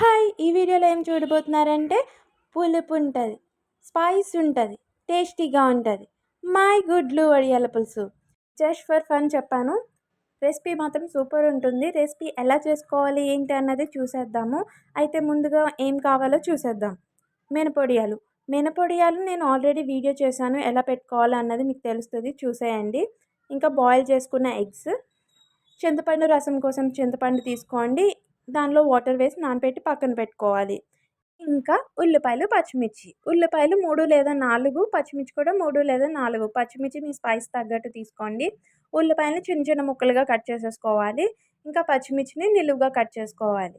Hi ఈ వీడియోలో ఏం చూడబోతున్నారంటే పులుపు ఉంటుంది స్పైస్ ఉంటుంది టేస్టీగా ఉంటుంది. మై గుడ్లు వడియాల పులుసు. జస్ట్ ఫర్ ఫన్ చెప్పాను. రెసిపీ మాత్రం సూపర్ ఉంటుంది రెసిపీ ఎలా చేసుకోవాలి ఏంటి అన్నది చూసేద్దాము. అయితే ముందుగా ఏం కావాలో చూసేద్దాం. మినపొడియాలు. మినపొడియాలు నేను ఆల్రెడీ వీడియో చేశాను. ఎలా పెట్టుకోవాలి అన్నది మీకు తెలుస్తుంది చూసేయండి. ఇంకా బాయిల్ చేసుకున్న ఎగ్స్. చింతపండు రసం కోసం చింతపండు తీసుకోండి. దానిలో వాటర్ వేసి నానబెట్టి పక్కన పెట్టుకోవాలి. ఇంకా ఉల్లిపాయలు పచ్చిమిర్చి. ఉల్లిపాయలు మూడు లేదా నాలుగు పచ్చిమిర్చి కూడా మూడు లేదా నాలుగు. పచ్చిమిర్చి మీ స్పైస్ తగ్గట్టు తీసుకోండి. ఉల్లిపాయలు చిన్న చిన్న ముక్కలుగా కట్ చేసేసుకోవాలి. ఇంకా పచ్చిమిర్చిని నిలువుగా కట్ చేసుకోవాలి.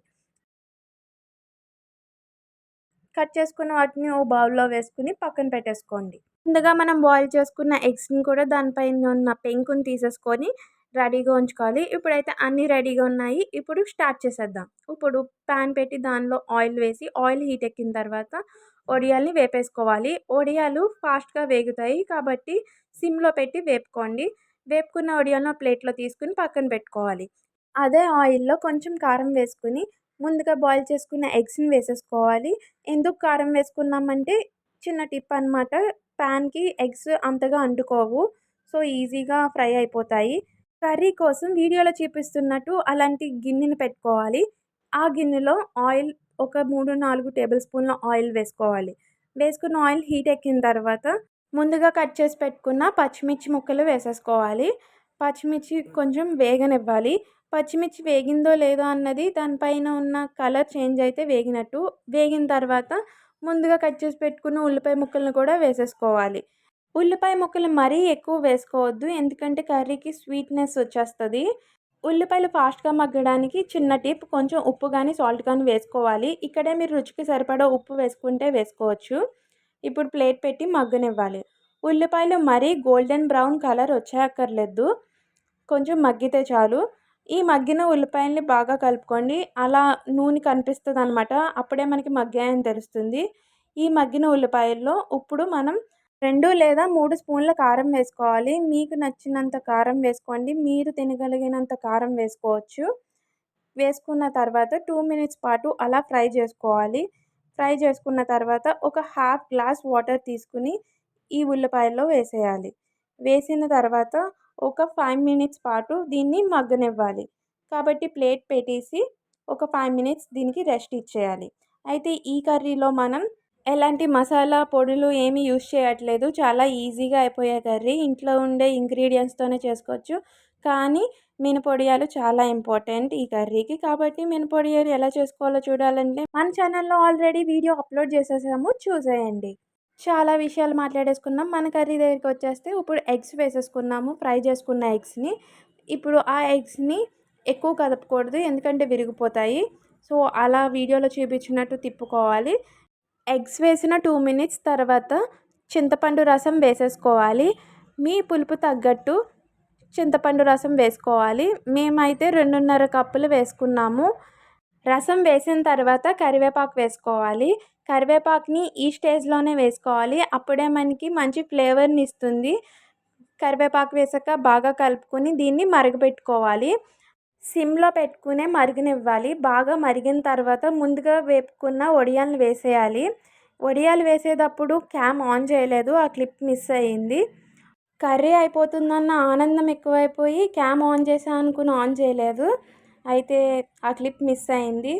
కట్ చేసుకున్న వాటిని ఓ బౌల్లో వేసుకుని పక్కన పెట్టేసుకోండి. ముందుగా మనం బాయిల్ చేసుకున్న ఎగ్స్ని కూడా దానిపైన ఉన్న పెంకుని తీసేసుకొని రెడీగా ఉంచుకోవాలి. ఇప్పుడైతే అన్నీ రెడీగా ఉన్నాయి. ఇప్పుడు స్టార్ట్ చేసేద్దాం. ఇప్పుడు ప్యాన్ పెట్టి దానిలో ఆయిల్ వేసి ఆయిల్ హీట్ ఎక్కిన తర్వాత వడియాల్ని వేపేసుకోవాలి. వడియాలు ఫాస్ట్గా వేగుతాయి కాబట్టి సిమ్లో పెట్టి వేపుకోండి. వేపుకున్న ఒడియాలను ప్లేట్లో తీసుకుని పక్కన పెట్టుకోవాలి. అదే ఆయిల్లో కొంచెం కారం వేసుకుని ముందుగా బాయిల్ చేసుకున్న ఎగ్స్ని వేసేసుకోవాలి. ఎందుకు కారం వేసుకున్నామంటే చిన్న టిప్ అనమాట ప్యాన్కి ఎగ్స్ అంతగా అంటుకోవు. సో ఈజీగా ఫ్రై అయిపోతాయి. కర్రీ కోసం వీడియోలో చూపిస్తున్నట్టు అలాంటి గిన్నెని పెట్టుకోవాలి. ఆ గిన్నెలో ఆయిల్ ఒక మూడు నాలుగు టేబుల్ స్పూన్ల ఆయిల్ వేసుకోవాలి. వేసుకున్న ఆయిల్ హీట్ ఎక్కిన తర్వాత ముందుగా కట్ చేసి పెట్టుకున్న పచ్చిమిర్చి ముక్కలు వేసేసుకోవాలి. పచ్చిమిర్చి కొంచెం వేగనివ్వాలి. పచ్చిమిర్చి వేగిందో లేదో అన్నది దానిపైన ఉన్న కలర్ చేంజ్ అయితే వేగినట్టు. వేగిన తర్వాత ముందుగా కట్ చేసి పెట్టుకున్న ఉల్లిపాయ ముక్కలను కూడా వేసేసుకోవాలి. ఉల్లిపాయ ముక్కలు మరీ ఎక్కువ వేసుకోవద్దు. ఎందుకంటే కర్రీకి స్వీట్నెస్ వచ్చేస్తుంది. ఉల్లిపాయలు ఫాస్ట్గా మగ్గడానికి చిన్న టిప్ కొంచెం ఉప్పు కానీ సాల్ట్ కానీ వేసుకోవాలి. ఇక్కడే మీరు రుచికి సరిపడా ఉప్పు వేసుకుంటే వేసుకోవచ్చు. ఇప్పుడు ప్లేట్ పెట్టి మగ్గనివ్వాలి. ఉల్లిపాయలు మరీ గోల్డెన్ బ్రౌన్ కలర్ వచ్చేయక్కర్లేదు. కొంచెం మగ్గితే చాలు. ఈ మగ్గిన ఉల్లిపాయల్ని బాగా కలుపుకోండి. అలా నూనె కనిపిస్తుంది అనమాట అప్పుడే మనకి మగ్గాయని తెలుస్తుంది. ఈ మగ్గిన ఉల్లిపాయల్లో ఇప్పుడు మనం రెండు లేదా మూడు స్పూన్ల కారం వేసుకోవాలి. మీకు నచ్చినంత కారం వేసుకోండి. మీరు తినగలిగినంత కారం వేసుకోవచ్చు. వేసుకున్న తర్వాత టూ మినిట్స్ పాటు అలా ఫ్రై చేసుకోవాలి. ఫ్రై చేసుకున్న తర్వాత ఒక హాఫ్ గ్లాస్ వాటర్ తీసుకుని ఈ ఉల్లిపాయల్లో వేసేయాలి. వేసిన తర్వాత ఒక ఫైవ్ మినిట్స్ పాటు దీన్ని మగ్గనివ్వాలి. కాబట్టి ప్లేట్ పెట్టేసి ఒక ఫైవ్ మినిట్స్ దీనికి రెస్ట్ ఇచ్చేయాలి. అయితే ఈ కర్రీలో మనం ఎలాంటి మసాలా పొడులు ఏమీ యూస్ చేయట్లేదు. చాలా ఈజీగా అయిపోయే కర్రీ. ఇంట్లో ఉండే ఇంగ్రీడియంట్స్తోనే చేసుకోవచ్చు. కానీ మినపొడియాలు చాలా ఇంపార్టెంట్ ఈ కర్రీకి. కాబట్టి మినపొడియాలు ఎలా చేసుకోవాలో చూడాలంటే మన ఛానల్లో ఆల్రెడీ వీడియో అప్లోడ్ చేసేసాము. చూసేయండి. చాలా విషయాలు మాట్లాడేసుకున్నాం. మన కర్రీ దగ్గరికి వచ్చేస్తే ఇప్పుడు ఎగ్స్ వేసేసుకున్నాము. ఫ్రై చేసుకున్న ఎగ్స్ని ఇప్పుడు ఆ ఎగ్స్ని ఎక్కువ కదపకూడదు. ఎందుకంటే విరిగిపోతాయి. సో అలా వీడియోలో చూపించినట్టు తిప్పుకోవాలి. ఎగ్స్ వేసిన టూ మినిట్స్ తర్వాత చింతపండు రసం వేసేసుకోవాలి. మీ పులుపు తగ్గట్టు చింతపండు రసం వేసుకోవాలి. మేమైతే రెండున్నర కప్పులు వేసుకున్నాము. రసం వేసిన తర్వాత కరివేపాకు వేసుకోవాలి. కరివేపాకుని ఈ స్టేజ్లోనే వేసుకోవాలి. అప్పుడే మనకి మంచి ఫ్లేవర్ని ఇస్తుంది. కరివేపాకు వేసాక బాగా కలుపుకొని దీన్ని మరగపెట్టుకోవాలి. సిమ్లో పెట్టుకునే మరిగనివ్వాలి. బాగా మరిగిన తర్వాత ముందుగా వేపుకున్న వడియాలను వేసేయాలి. వడియాలు వేసేటప్పుడు క్యామ్ ఆన్ చేయలేదు. ఆ క్లిప్ మిస్ అయ్యింది. కర్రీ అయిపోతుందన్న ఆనందం ఎక్కువైపోయి క్యామ్ ఆన్ చేసా అనుకుని ఆన్ చేయలేదు. అయితే ఆ క్లిప్ మిస్ అయింది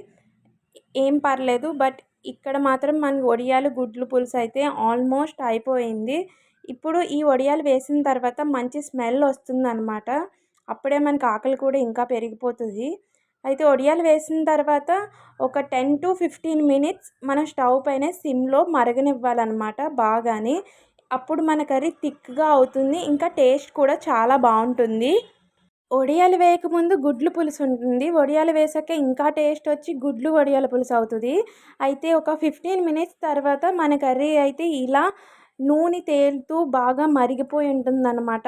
ఏం పర్లేదు. బట్ ఇక్కడ మాత్రం మనకి వడియాలు గుడ్లు పులుసు అయితే ఆల్మోస్ట్ అయిపోయింది. ఇప్పుడు ఈ వడియాలు వేసిన తర్వాత మంచి స్మెల్ వస్తుందన్నమాట. అప్పుడే మనకి ఆకలి కూడా ఇంకా పెరిగిపోతుంది. అయితే వడియాలు వేసిన తర్వాత ఒక టెన్ టు ఫిఫ్టీన్ మినిట్స్ మనం స్టవ్ పైన సిమ్లో మరగనివ్వాలన్నమాట బాగాని. అప్పుడు మన కర్రీ థిక్గా అవుతుంది ఇంకా టేస్ట్ కూడా చాలా బాగుంటుంది. వడియాలు వేయకముందు గుడ్లు పులుసు ఉంటుంది. వడియాలు వేసాక ఇంకా టేస్ట్ వచ్చి గుడ్లు వడియాల పులుసు అవుతుంది. అయితే ఒక ఫిఫ్టీన్ మినిట్స్ తర్వాత మన కర్రీ అయితే ఇలా నూనె తేలుతూ బాగా మరిగిపోయి ఉంటుందన్నమాట.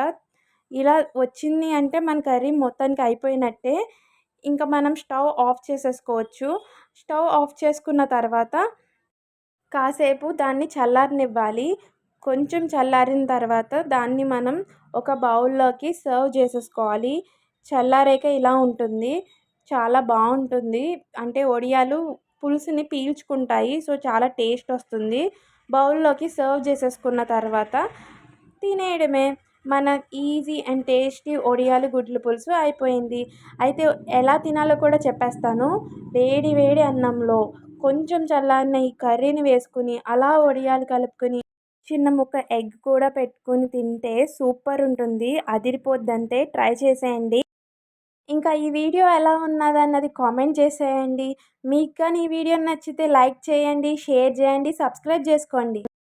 ఇలా వచ్చింది అంటే మన కర్రీ మొత్తానికి అయిపోయినట్టే. ఇంకా మనం స్టవ్ ఆఫ్ చేసేసుకోవచ్చు. స్టవ్ ఆఫ్ చేసుకున్న తర్వాత కాసేపు దాన్ని చల్లారనివ్వాలి. కొంచెం చల్లారిన తర్వాత దాన్ని మనం ఒక బౌల్లోకి సర్వ్ చేసేసుకోవాలి. చల్లారాక ఇలా ఉంటుంది. చాలా బాగుంటుంది. అంటే వడియాలు పులుసుని పీల్చుకుంటాయి. సో చాలా టేస్ట్ వస్తుంది. బౌల్లోకి సర్వ్ చేసేసుకున్న తర్వాత తినేయడమే. మన ఈజీ అండ్ టేస్టీ ఒడియాలు గుడ్ల పులుసు అయిపోయింది. అయితే ఎలా తినాలో కూడా చెప్పేస్తాను. వేడి వేడి అన్నంలో కొంచెం చల్లారిన ఈ కర్రీని వేసుకుని అలా వడియాలు కలుపుకొని చిన్న ముక్క ఎగ్ కూడా పెట్టుకొని తింటే సూపర్ ఉంటుంది. అదిరిపోద్దంతే ట్రై చేసేయండి. ఇంకా ఈ వీడియో ఎలా ఉన్నది అన్నది కామెంట్ చేసేయండి. మీకు కానీ ఈ వీడియో నచ్చితే లైక్ చేయండి షేర్ చేయండి సబ్స్క్రైబ్ చేసుకోండి.